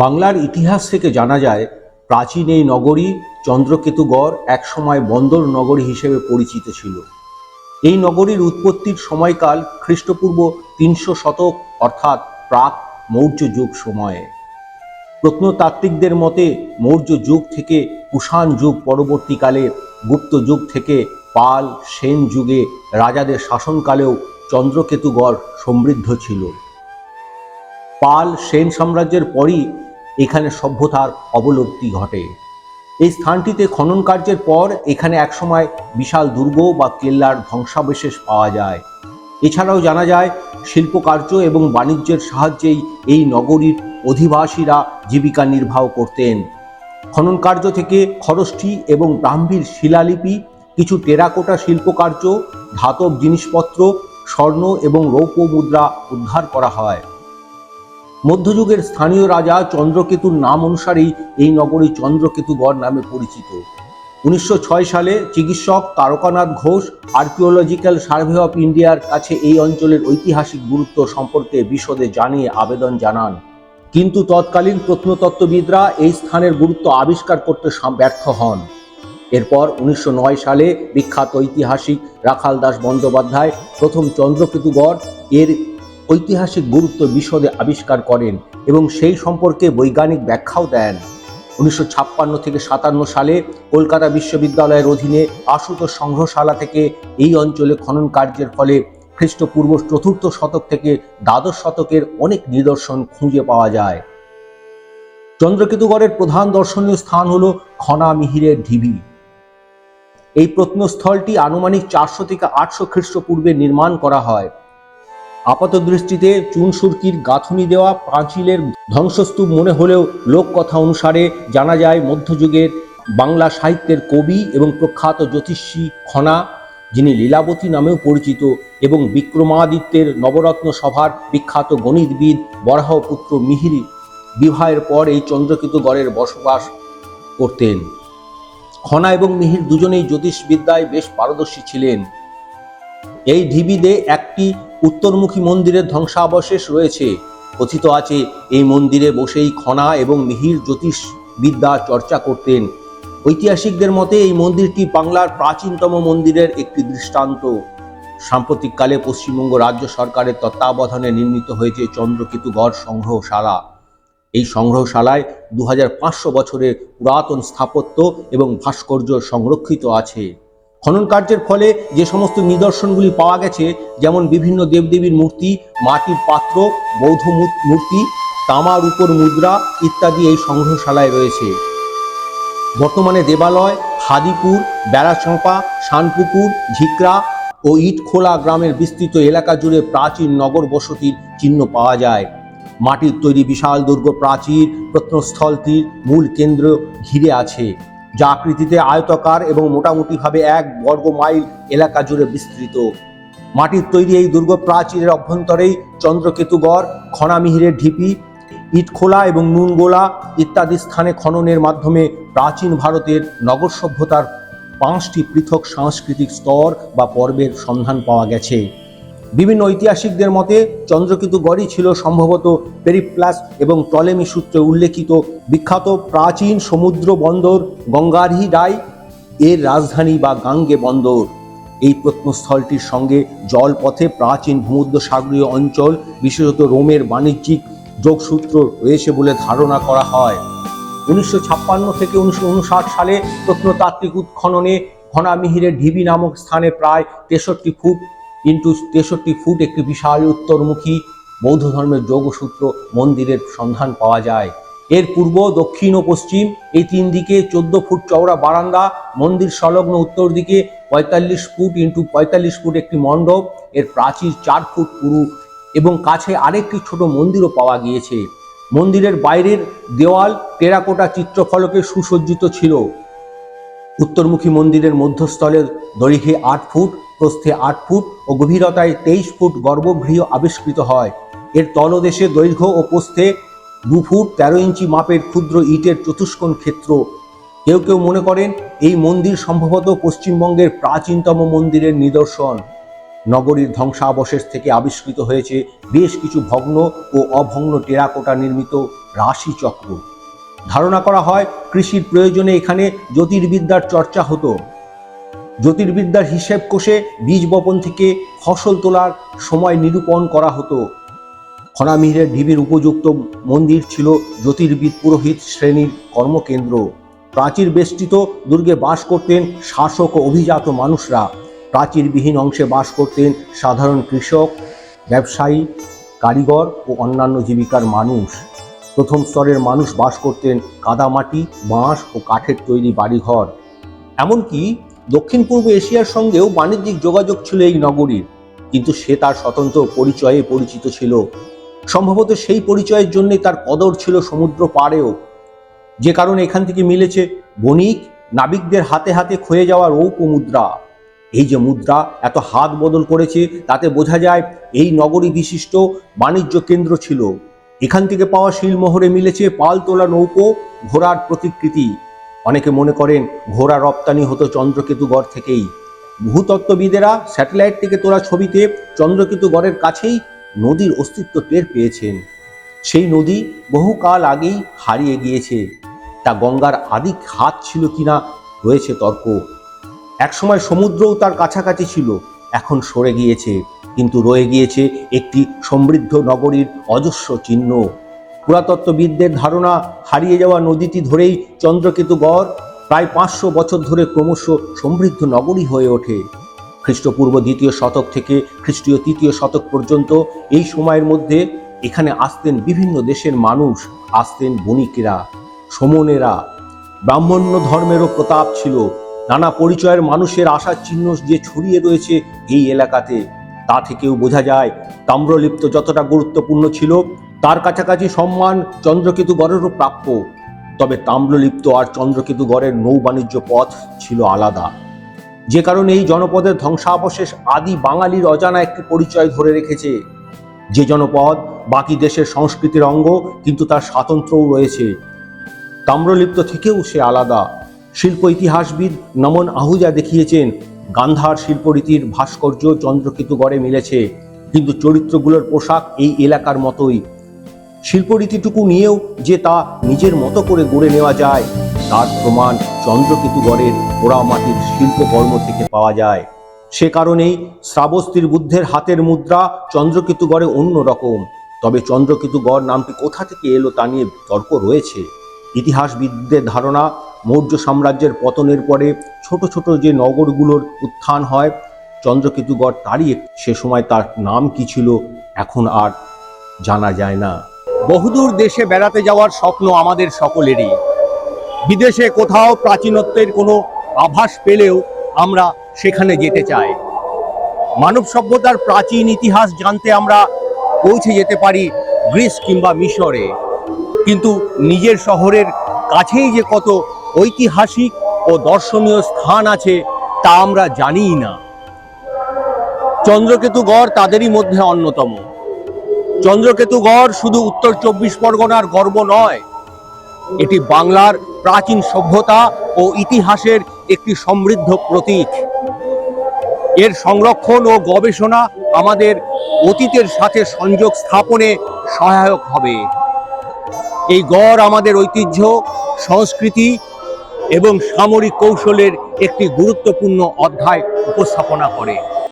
বাংলার ইতিহাস থেকে জানা যায়, প্রাচীন এই নগরী চন্দ্রকেতুগড় একসময় বন্দর নগরী হিসেবে পরিচিত ছিল। এই নগরীর উৎপত্তির সময়কাল খ্রিস্টপূর্ব তিনশো শতক, অর্থাৎ প্রাক মৌর্য যুগ সময়ে। প্রত্নতাত্ত্বিকদের মতে, মৌর্য যুগ থেকে কুষাণ যুগ পরবর্তীকালে, গুপ্ত যুগ থেকে পাল, সেন যুগে রাজাদের শাসনকালেও চন্দ্রকেতুগড় সমৃদ্ধ ছিল। পাল, সেন সাম্রাজ্যের পরই এখানে সভ্যতার অবলব্ধি ঘটে। এই স্থানটিতে খনন কার্যের পর এখানে একসময় বিশাল দুর্গ বা কেল্লার ধ্বংসাবশেষ পাওয়া যায়। এছাড়াও জানা যায়, শিল্পকার্য এবং বাণিজ্যের সাহায্যেই এই নগরীর অধিবাসীরা জীবিকা নির্বাহ করতেন। খনন কার্য থেকে খরষ্ঠী এবং ব্রাহ্মীর শিলালিপি, কিছু টেরাকোটা শিল্পকার্য, ধাতব জিনিসপত্র, স্বর্ণ এবং রৌপ্য মুদ্রা উদ্ধার করা হয়। মধ্যযুগের স্থানীয় রাজা চন্দ্রকেতুর নাম অনুসারেই এই নগরী চন্দ্রকেতুগড় নামে পরিচিত। উনিশশো ছয় সালে চিকিৎসক Taraknath Ghosh archaeological survey of ইন্ডিয়ার কাছে এই অঞ্চলের ঐতিহাসিক গুরুত্ব সম্পর্কে বিশদে জানিয়ে আবেদন জানান। কিন্তু তৎকালীন প্রত্নতত্ত্ববিদরা এই স্থানের গুরুত্ব আবিষ্কার করতে ব্যর্থ হন। এরপর উনিশশো নয় সালে বিখ্যাত ঐতিহাসিক রাখাল দাস বন্দ্যোপাধ্যায় প্রথম চন্দ্রকেতুগড়, এর ঐতিহাসিক গুরুত্ব বিশদে আবিষ্কার করেন এবং সেই সম্পর্কে বৈজ্ঞানিক ব্যাখ্যাও দেন। উনিশশো ছাপ্পান্ন থেকে সাতান্ন সালে কলকাতা বিশ্ববিদ্যালয়ের অধীনে আশুতোষ সংগ্রহশালা থেকে এই অঞ্চলে খনন কার্যের ফলে খ্রিস্টপূর্ব চতুর্থ শতক থেকে দ্বাদশ শতকের অনেক নিদর্শন খুঁজে পাওয়া যায়। চন্দ্রকেতুগড়ের প্রধান দর্শনীয় স্থান হল খনা মিহিরের ঢিবি। এই প্রত্নস্থলটি আনুমানিক চারশো থেকে আটশো খ্রিস্টপূর্বে নির্মাণ করা হয়। আপাত দৃষ্টিতে চুনসুরকির গাঁথুনি দেওয়া পাঁচিলের ধ্বংসস্তূপ মনে হলেও লোককথা অনুসারে জানা যায়, মধ্যযুগের বাংলা সাহিত্যের কবি এবং প্রখ্যাত জ্যোতিষী খনা, যিনি লীলাবতী নামেও পরিচিত, এবং বিক্রমাদিত্যের নবরত্ন সভার বিখ্যাত গণিতবিদ বরাহপুত্র মিহির বিবাহের পর এই চন্দ্রকেতু গড়ের বসবাস করতেন। খনা এবং মিহির দুজনেই জ্যোতিষবিদ্যায় বেশ পারদর্শী ছিলেন। এই ঢিবিতে একটি উত্তরমুখী মন্দিরের ধ্বংসাবশেষ রয়েছে। কথিত আছে, এই মন্দিরে বসেই খনা এবং মিহির জ্যোতিষ বিদ্যা চর্চা করতেন। ঐতিহাসিকদের মতে এই মন্দিরটি বাংলার প্রাচীনতম মন্দিরের একটি দৃষ্টান্ত। সাম্প্রতিককালে পশ্চিমবঙ্গ রাজ্য সরকারের তত্ত্বাবধানে নির্মিত হয়েছে চন্দ্রকেতুগড় সংগ্রহশালা। এই সংগ্রহশালায় দু হাজার পাঁচশো বছরের পুরাতন স্থাপত্য এবং ভাস্কর্য সংরক্ষিত আছে। খনন কার্যের ফলে যে সমস্ত নিদর্শনগুলি পাওয়া গেছে, যেমন বিভিন্ন দেবদেবীর মূর্তি, মাটির পাত্র, বৌদ্ধ মূর্তি, তামার উপর মুদ্রা ইত্যাদি এই সংগ্রহশালায় রয়েছে। বর্তমানে দেবালয়, হাদিপুর বেড়াচাঁপা শানপুকুর, ঝিকরা ও ইটখোলা গ্রামের বিস্তৃত এলাকা জুড়ে প্রাচীন নগর বসতির চিহ্ন পাওয়া যায়। মাটির তৈরি বিশাল দুর্গ প্রাচীর, প্রত্নস্থলটির মূল কেন্দ্র ঘিরে আছে। যা আকৃতিতে আয়তকার এবং মোটামুটিভাবে এক বর্গ মাইল এলাকা জুড়ে বিস্তৃত। মাটির তৈরি এই দুর্গ প্রাচীরের অভ্যন্তরেই চন্দ্রকেতুগড় খনামিহিরের ঢিপি, ইটখোলা এবং নুনগোলা ইত্যাদি স্থানে খননের মাধ্যমে প্রাচীন ভারতের নগর সভ্যতার পাঁচটি পৃথক সাংস্কৃতিক স্তর বা পর্বের সন্ধান পাওয়া গেছে। বিভিন্ন ঐতিহাসিকদের মতে চন্দ্রকেতু গড়ই ছিল সম্ভবত পেরিপ্লাস এবং টলেমি সূত্রে উল্লেখিত বিখ্যাত প্রাচীন সমুদ্র বন্দর গঙ্গারহি রাই এর রাজধানী বা গাঙ্গে বন্দর। এই প্রত্নস্থলটির সঙ্গে জলপথে প্রাচীন ভূমধ্য সাগরীয় অঞ্চল, বিশেষত রোমের বাণিজ্যিক যোগসূত্র রয়েছে বলে ধারণা করা হয়। উনিশশো ছাপ্পান্ন থেকে উনিশশো উনষাট সালে প্রত্নতাত্ত্বিক উৎখননে ঘনামিহিরের ঢিবি নামক স্থানে প্রায় তেষট্টি ফুট ইন্টু তেষট্টি ফুট একটি বিশাল উত্তরমুখী বৌদ্ধ ধর্মের যোগসূত্র মন্দিরের সন্ধান পাওয়া যায়। এর পূর্ব, দক্ষিণ ও পশ্চিম এই তিন দিকে চোদ্দ ফুট চওড়া বারান্দা, মন্দির সংলগ্ন উত্তর দিকে পঁয়তাল্লিশ ফুট ইন্টু পঁয়তাল্লিশ ফুট একটি মণ্ডপ, এর প্রাচীর চার ফুট পুরু এবং কাছে আরেকটি ছোট মন্দিরও পাওয়া গিয়েছে। মন্দিরের বাইরের দেওয়াল টেরাকোটা চিত্রফলকে সুসজ্জিত ছিল। উত্তরমুখী মন্দিরের মধ্যস্থলের দৈর্ঘ্যে আট ফুট প্রস্থে আট ফুট ও গভীরতায় তেইশ ফুট গর্ভগৃহ আবিষ্কৃত হয়। এর তলদেশে দৈর্ঘ্য ও প্রস্থে দু ফুট তেরো ইঞ্চি মাপের ক্ষুদ্র ইটের চতুষ্কোণ ক্ষেত্র। কেউ কেউ মনে করেন এই মন্দির সম্ভবত পশ্চিমবঙ্গের প্রাচীনতম মন্দিরের নিদর্শন। নগরীর ধ্বংসাবশেষ থেকে আবিষ্কৃত হয়েছে বেশ কিছু ভগ্ন ও অভগ্ন টেরাকোটা নির্মিত রাশিচক্র। ধারণা করা হয় কৃষির প্রয়োজনে এখানে জ্যোতির্বিদ্যার চর্চা হতো। জ্যোতির্বিদ্যার হিসেব কোষে বীজ বপন থেকে ফসল তোলার সময় নিরূপণ করা হতো। খনামিহিরের ঢিবির উপযুক্ত মন্দির ছিল জ্যোতির্বিদ পুরোহিত শ্রেণির কর্মকেন্দ্র। প্রাচীর বেষ্টিত দুর্গে বাস করতেন শাসক ও অভিজাত মানুষরা। প্রাচীরবিহীন অংশে বাস করতেন সাধারণ কৃষক, ব্যবসায়ী, কারিগর ও অন্যান্য জীবিকার মানুষ। প্রথম স্তরের মানুষ বাস করতেন কাদামাটি, বাঁশ ও কাঠের তৈরি বাড়িঘর। এমনকি দক্ষিণ পূর্ব এশিয়ার সঙ্গেও বাণিজ্যিক যোগাযোগ ছিল এই নগরীর, কিন্তু সে তার স্বতন্ত্র পরিচয়ে পরিচিত ছিল। সম্ভবত সেই পরিচয়ের জন্যই তার কদর ছিল সমুদ্র পাড়েও। যে কারণে এখান থেকে মিলেছে বণিক, নাবিকদের হাতে হাতে ক্ষয়ে যাওয়া রৌপ মুদ্রা এই যে মুদ্রা এত হাত বদল করেছে, তাতে বোঝা যায় এই নগরী বিশিষ্ট বাণিজ্য কেন্দ্র ছিল। এখান থেকে পাওয়া শিলমোহরে মিলেছে পাল তোলা নৌকো ঘোড়ার প্রতিকৃতি। অনেকে মনে করেন ঘোড়া রপ্তানি হতো চন্দ্রকেতুগড় থেকেই। ভূতত্ত্ববিদেরা স্যাটেলাইট থেকে তোলা ছবিতে চন্দ্রকেতুগড়ের কাছেই নদীর অস্তিত্ব টের পেয়েছেন। সেই নদী বহুকাল আগেই হারিয়ে গিয়েছে। তা গঙ্গার আদি হাত ছিল কিনা রয়েছে তর্ক। একসময় সমুদ্রও তার কাছাকাছি ছিল, এখন সরে গিয়েছে। কিন্তু রয়ে গিয়েছে একটি সমৃদ্ধ নগরীর অজস্র চিহ্ন। পুরাতত্ত্ববিদদের ধারণা, হারিয়ে যাওয়া নদীটি ধরেই চন্দ্রকেতুগড় প্রায় পাঁচশো বছর ধরে ক্রমশ সমৃদ্ধ নগরী হয়ে ওঠে। খ্রিস্টপূর্ব দ্বিতীয় শতক থেকে খ্রিস্টীয় তৃতীয় শতক পর্যন্ত এই সময়ের মধ্যে এখানে আসতেন বিভিন্ন দেশের মানুষ, আসতেন বণিকেরা, সমনেরা। ব্রাহ্মণ্য ধর্মেরও প্রতাপ ছিল। নানা পরিচয়ের মানুষের আশার চিহ্ন যে ছড়িয়ে রয়েছে এই এলাকাতে, তা থেকেও বোঝা যায়। তাম্রলিপ্ত যতটা গুরুত্বপূর্ণ ছিল তার কাছাকাছি সম্মান চন্দ্রকেতুগড়েরও প্রাপ্য। তবে তাম্রলিপ্ত আর চন্দ্রকেতুগড়ের নৌ বাণিজ্য পথ ছিল আলাদা। যে কারণে এই জনপদের ধ্বংসাবশেষ আদি বাঙালির অজানা একটি পরিচয় ধরে রেখেছে। যে জনপদ বাকি দেশের সংস্কৃতির অঙ্গ, কিন্তু তার স্বাতন্ত্র্যও রয়েছে। তাম্রলিপ্ত থেকেও সে আলাদা। শিল্প ইতিহাসবিদ নমন আহুজা দেখিয়েছেন, গান্ধার শিল্পরীতির ভাস্কর্য চন্দ্রকেতুগড়ে মিলেছে। কিন্তু চরিত্রগুলোর পোশাক এই এলাকার মতোই। শিল্পরীতিটুকু নিয়েও যে তা নিজের মতো করে গড়ে নেওয়া যায়, তার প্রমাণ চন্দ্রকেতুগড়ের পোড়ামাটির শিল্পকর্ম থেকে পাওয়া যায়। সে কারণেই শ্রাবস্তীর বুদ্ধের হাতের মুদ্রা চন্দ্রকেতুগড়ে অন্য রকম। তবে চন্দ্রকেতুগড় নামটি কোথা থেকে এলো তা নিয়ে তর্ক রয়েছে। ইতিহাসবিদদের ধারণা, মৌর্য সাম্রাজ্যের পতনের পরে ছোট ছোট যে নগরগুলোর উত্থান হয়, চন্দ্রকেতুগড় তারই সে সময় তার নাম কি ছিল এখন আর জানা যায় না। বহুদূর দেশে বেড়াতে যাওয়ার স্বপ্ন আমাদের সকলেরই। বিদেশে কোথাও প্রাচীনত্বের কোনো আভাস পেলেও আমরা সেখানে যেতে চাই। মানব সভ্যতার প্রাচীন ইতিহাস জানতে আমরা পৌঁছে যেতে পারি গ্রিস কিংবা মিশরে। কিন্তু নিজের শহরের কাছেই যে কত ঐতিহাসিক ও দর্শনীয় স্থান আছে তা আমরা জানিই না। চন্দ্রকেতুগড় তাদেরই মধ্যে অন্যতম। চন্দ্রকেতুগড় শুধু উত্তর চব্বিশ পরগনার গর্ব নয়, এটি বাংলার প্রাচীন সভ্যতা ও ইতিহাসের একটি সমৃদ্ধ প্রতীক। এর সংরক্ষণ ও গবেষণা আমাদের অতীতের সাথে সংযোগ স্থাপনে সহায়ক হবে। এই গড় আমাদের ঐতিহ্য, সংস্কৃতি এবং সামরিক কৌশলের একটি গুরুত্বপূর্ণ অধ্যায় উপস্থাপনা করে।